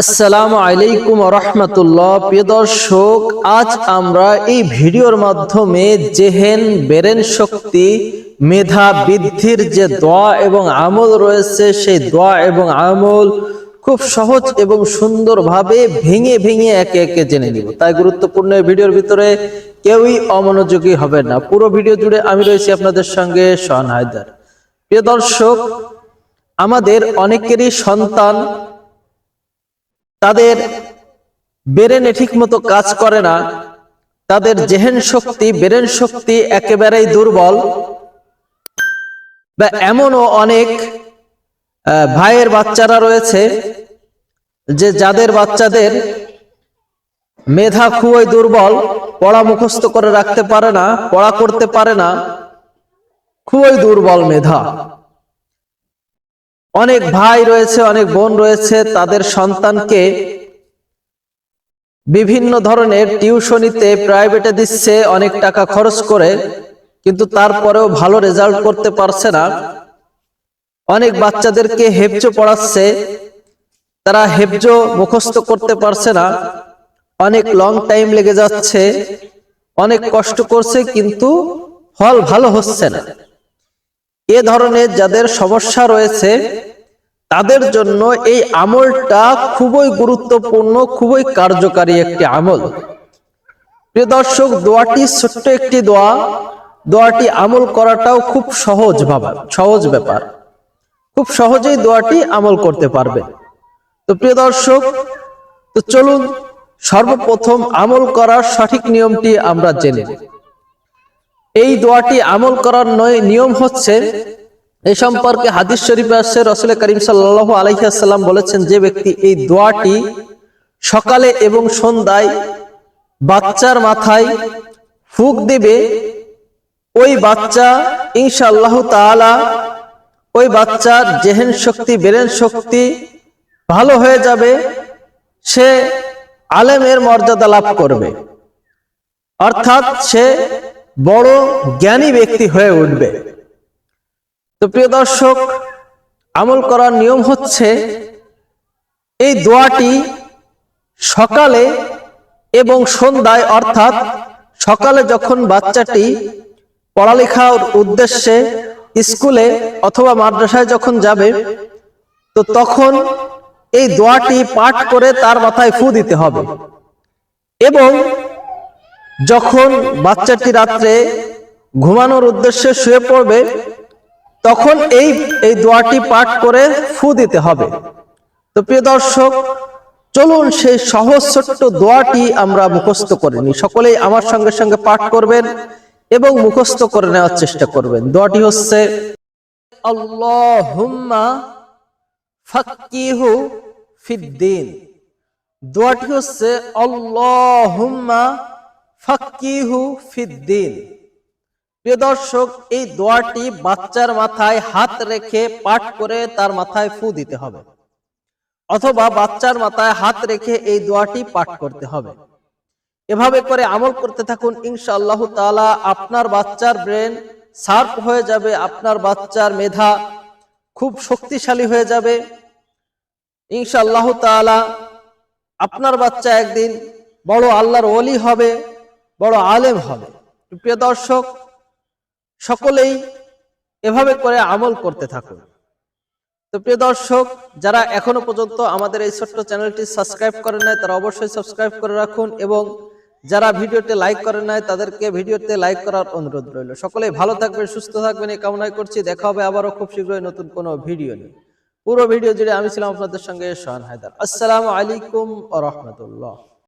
আসসালামু আলাইকুম রহমতুল্লাহ প্রিয় দর্শক, আজ আমরা এই ভিডিওর মাধ্যমে জেহেন বেরেন শক্তি, মেধা বৃদ্ধির যে দোয়া এবং আমল রয়েছে, সেই দোয়া এবং আমল খুব সহজ এবং সুন্দরভাবে ভেঙে ভেঙে একে একে জেনে নিব। তাই গুরুত্বপূর্ণ ভিডিওর ভিতরে কেউই অমনোযোগী হবে না। পুরো ভিডিও জুড়ে আমি রয়েছি আপনাদের সঙ্গে শহান হায়দার। প্রিয় দর্শক, আমাদের অনেকেরই সন্তান তাদের বেরেনে ঠিক মতো কাজ করে না, তাদের জেহেন শক্তি, বেরেন শক্তি একেবারেই দুর্বল। বা এমনও অনেক ভাইয়ের বাচ্চারা রয়েছে যে যাদের বাচ্চাদের মেধা খুবই দুর্বল, পড়া মুখস্থ করে রাখতে পারে না, পড়া করতে পারে না, খুবই দুর্বল মেধা। অনেক ভাই রয়েছে, অনেক বোন রয়েছে, তাদের সন্তানকে বিভিন্ন ধরনের টিউশনিতে, প্রাইভেটে দিচ্ছে, অনেক টাকা খরচ করে, কিন্তু তারপরেও ভালো রেজাল্ট করতে পারছে না। অনেক বাচ্চাদেরকে হেফজো পড়াচ্ছে, তারা হেফজো মুখস্থ করতে পারছে না। অনেক লং টাইম লেগে যাচ্ছে, অনেক কষ্ট করছে, কিন্তু ফল ভালো হচ্ছে না। এ ধরনের যাদের সমস্যা রয়েছে, তাদের জন্য এই আমলটা খুবই গুরুত্বপূর্ণ, খুবই কার্যকারী একটি আমল। প্রিয় দর্শক, দোয়াটি ছোট্ট একটি দোয়া। দোয়াটি আমল করাটাও খুব সহজ ভাবা, সহজ ব্যাপার। খুব সহজেই দোয়াটি আমল করতে পারবে। তো প্রিয় দর্শক, তো চলুন সর্বপ্রথম আমল করার সঠিক নিয়মটি আমরা জেনে নিই। এই দোয়াটি আমল করার নয়, নিয়ম হচ্ছে এ সম্পর্কে হাদিস শরীফে আসছে, রসুল করিম সাল্লাহ আলাইসাল্লাম বলেছেন, যে ব্যক্তি এই দোয়াটি সকালে এবং সন্ধ্যায় বাচ্চার মাথায় ফুক দেবে, ওই বাচ্চা ইনশাআল্লাহ তাআলা, ওই বাচ্চার জেহেন শক্তি, বেরেন শক্তি ভালো হয়ে যাবে, সে আলেমের মর্যাদা লাভ করবে। অর্থাৎ সে বড় জ্ঞানী ব্যক্তি হয়ে উঠবে। তো প্রিয় দর্শক, আমল করার নিয়ম হচ্ছে এই দোয়াটি সকালে এবং সন্ধ্যায়, অর্থাৎ সকালে যখন বাচ্চাটি পড়ালেখার উদ্দেশ্যে স্কুলে অথবা মাদ্রাসায় যখন যাবে, তো তখন এই দোয়াটি পাঠ করে তার মাথায় ফু দিতে হবে। এবং যখন বাচ্চাটি রাত্রে ঘুমানোর উদ্দেশ্যে শুয়ে পড়বে, তখন এই এই দোয়াটি পাঠ করে ফু দিতে হবে। তো প্রিয় দর্শক, চলুন সেই সহজ ছোট্ট দোয়াটি আমরা মুখস্থ করে নিই। সকলেই আমার সঙ্গে সঙ্গে পাঠ করবেন এবং মুখস্থ করে নেওয়ার চেষ্টা করবেন। দোয়াটি হচ্ছে, আল্লাহুম্মা ফাক্কিহু ফিদ্দিন দোয়াটি হচ্ছে, আল্লাহুম্মা ফাক্কিহু ফিদ্দিন। প্রিয় দর্শক, এই দোয়াটি বাচ্চার মাথায় হাত রেখে পাঠ করে তার মাথায় ফু দিতে হবে। অথবা বাচ্চার মাথায় হাত রেখে এই দোয়াটি পাঠ করতে হবে। এভাবে করে আমল করতে থাকুন, ইনশাআল্লাহ তাআলা আপনার বাচ্চার ব্রেন শার্প হয়ে যাবে, আপনার বাচ্চার মেধা খুব শক্তিশালী হয়ে যাবে। ইনশাআল্লাহ তাআলা আপনার বাচ্চা একদিন বড় আল্লাহর ওলি হবে। বড় আলেম হবে। প্রিয় দর্শক, সকলেই এভাবে করে আমল করতে থাকুন। তো প্রিয় দর্শক, যারা এখনও পর্যন্ত আমাদের এই ছোট্ট চ্যানেলটি সাবস্ক্রাইব করে নাই, তারা অবশ্যই সাবস্ক্রাইব করে রাখুন এবং যারা ভিডিওতে লাইক করে নাই, তাদেরকে ভিডিওতে লাইক করার অনুরোধ রইল। সকলেই ভালো থাকবেন, সুস্থ থাকবেন, এই কামনাই করছি। দেখা হবে আবারও খুব শীঘ্রই নতুন কোনো ভিডিও নিয়ে। পুরো ভিডিও জুড়ে আমি ছিলাম আপনাদের সঙ্গে সোহান হায়দার। আসসালামু আলাইকুম ও রহমতুল্লাহ।